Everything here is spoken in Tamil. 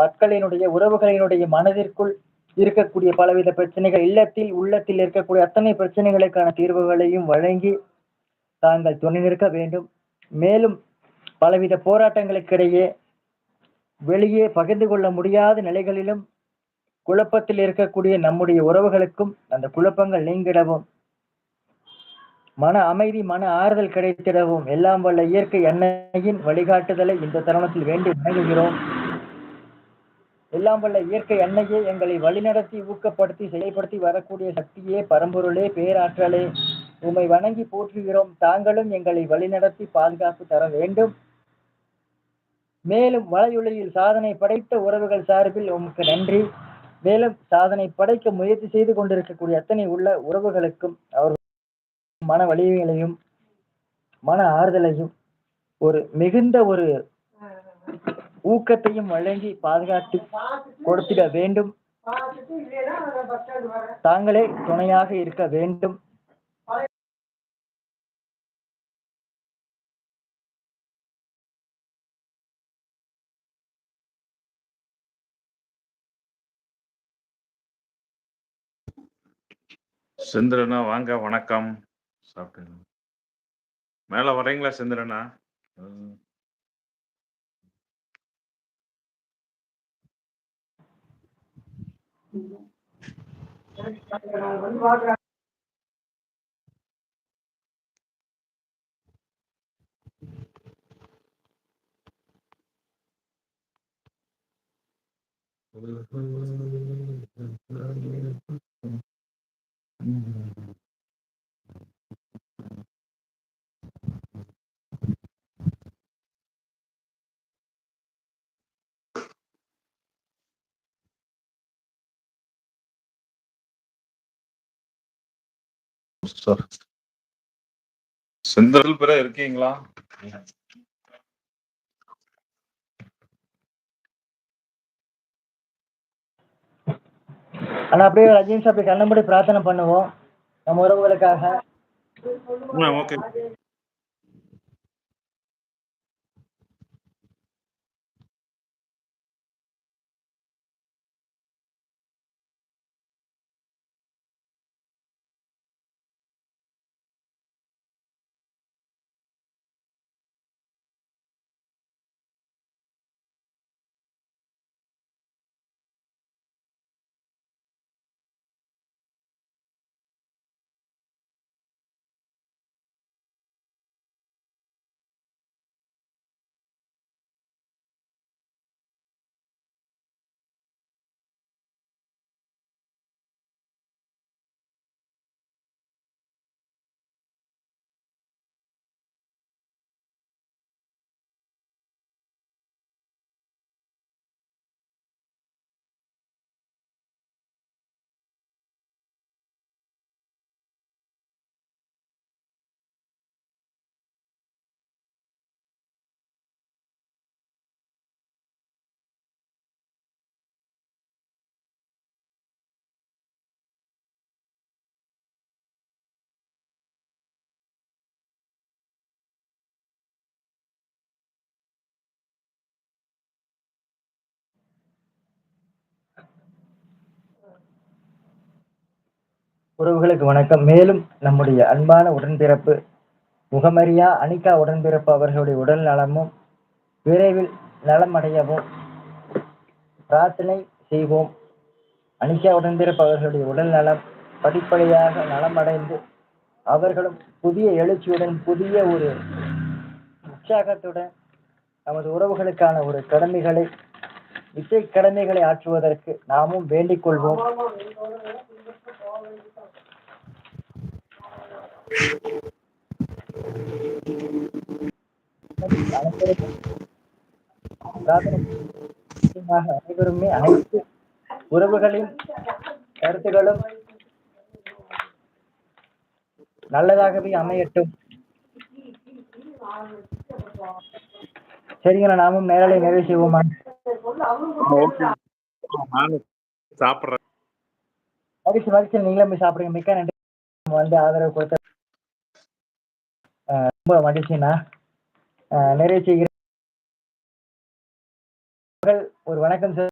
மக்களினுடைய உறவுகளினுடைய மனதிற்குள் இருக்கக்கூடிய பலவித பிரச்சனைகள் இல்லத்தில் உள்ளத்தில் இருக்கக்கூடிய அத்தனை பிரச்சனைகளுக்கான தீர்வுகளையும் வழங்கி தாங்கள் துணை நிற்க வேண்டும். மேலும் பலவித போராட்டங்களுக்கிடையே வெளியே பகிர்ந்து கொள்ள முடியாத நிலைகளிலும் குழப்பத்தில் இருக்கக்கூடிய நம்முடைய உறவுகளுக்கும் அந்த குழப்பங்கள் நீங்கிடவும். மன அமைதி மன ஆறுதல் கிடைத்திடவும். எல்லாம் வல்ல இயற்கை எண்ணெயின் வழிகாட்டுதலை இந்த தருணத்தில் வேண்டி வணங்குகிறோம். எல்லாம் வல்ல இயற்கை அன்னையே எங்களை வழிநடத்தி ஊக்கப்படுத்தி செயல்படுத்தி வரக்கூடிய சக்தியே பரம்பொருளே பேராற்றலே. உம்மை வணங்கி போற்றுகிறோம். தாங்களும் எங்களை வழிநடத்தி பாதுகாப்பு தர வேண்டும். மேலும் வலையுலையில் சாதனை படைத்த உறவுகள் சார்பில் உமக்கு நன்றி. மேலும் சாதனை படைக்க முயற்சி செய்து கொண்டிருக்கக்கூடிய அத்தனை உள்ள உறவுகளுக்கும் அவர்கள் மன வலிமைகளையும் மன ஆறுதலையும் ஒரு மிகுந்த ஒரு ஊக்கத்தையும் வழங்கி பாதுகாத்து கொடுத்திட வேண்டும். தாங்களே துணையாக இருக்க வேண்டும். செந்திரனா வாங்க வணக்கம். சாப்பிட்டு மேல வரீங்களா செந்திரனா? Mm-hmm. சார் செந்திரல் பிற இருக்கீங்களா? ஆனா அப்படியே ரஜினி சாப்பி கண்ணம்படி பிரார்த்தனை பண்ணுவோம். நம்ம உறவுகளுக்காக. ஓகே உறவுகளுக்கு வணக்கம். மேலும் நம்முடைய அன்பான உடன்பிறப்பு முகமரியா அனிகா உடன்பிறப்பு அவர்களுடைய உடல் நலமும் விரைவில் நலம் அடையவும் பிரார்த்தனை செய்வோம். அனிகா உடன்பிறப்பு அவர்களுடைய உடல் நலம் படிப்படியாக நலமடைந்து அவர்களும் புதிய எழுச்சியுடன் புதிய ஒரு உற்சாகத்துடன் நமது உறவுகளுக்கான ஒரு கடமைகளை இசை கடமைகளை ஆற்றுவதற்கு நாமும் வேண்டிக் கொள்வோம். அனைவருமே அனைத்து உறவுகளின் கருத்துகளும் நல்லதாகவே அமையட்டும். சரிங்களா நாமும் நேரலை நிறைவு செய்வோமா? சாப்பிட்றேன். மகிழ்ச்சி மகிழ்ச்சி நீங்களும் போய் சாப்பிடுங்க. மிக்க நன்றி. வந்து ஆதரவு கொடுத்த ரொம்ப மகிழ்ச்சிண்ணா. அஹ் நிறைவு செய்கிறேன் ஒரு வணக்கம் சார்.